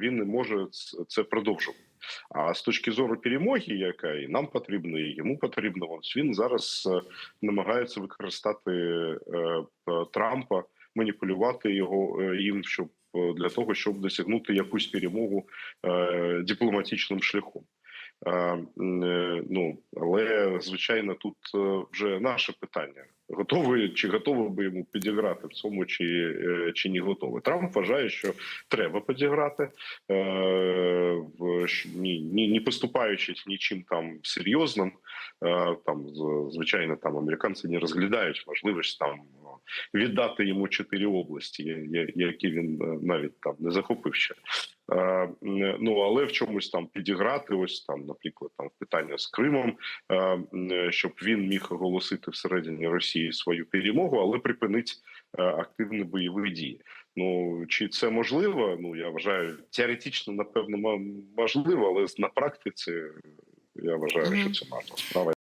він не може це продовжувати. А з точки зору перемоги, яка і нам потрібна, і йому потрібна, він зараз е, намагається використати е, Трампа, маніпулювати його е, їм, щоб для того, щоб досягнути якусь перемогу дипломатичним шляхом. Е, ну але звичайно, тут е, вже наше питання: готовий чи готовий би йому підіграти в цьому, чи, е, чи не готовий. Трамп вважає, що треба підіграти, ні, ні, не поступаючись нічим там серйозним. Там звичайно, там американці не розглядають можливість там віддати йому чотири області, які він е, навіть там не захопив ще. Е, Ну але в чомусь там підіграти, ось там, наприклад, там питання з Кримом, е, щоб він міг оголосити всередині Росії свою перемогу, але припинить активні бойові дії. Ну чи це можливо? Ну я вважаю, теоретично, напевно, можливо, але на практиці я вважаю, що це марна справа.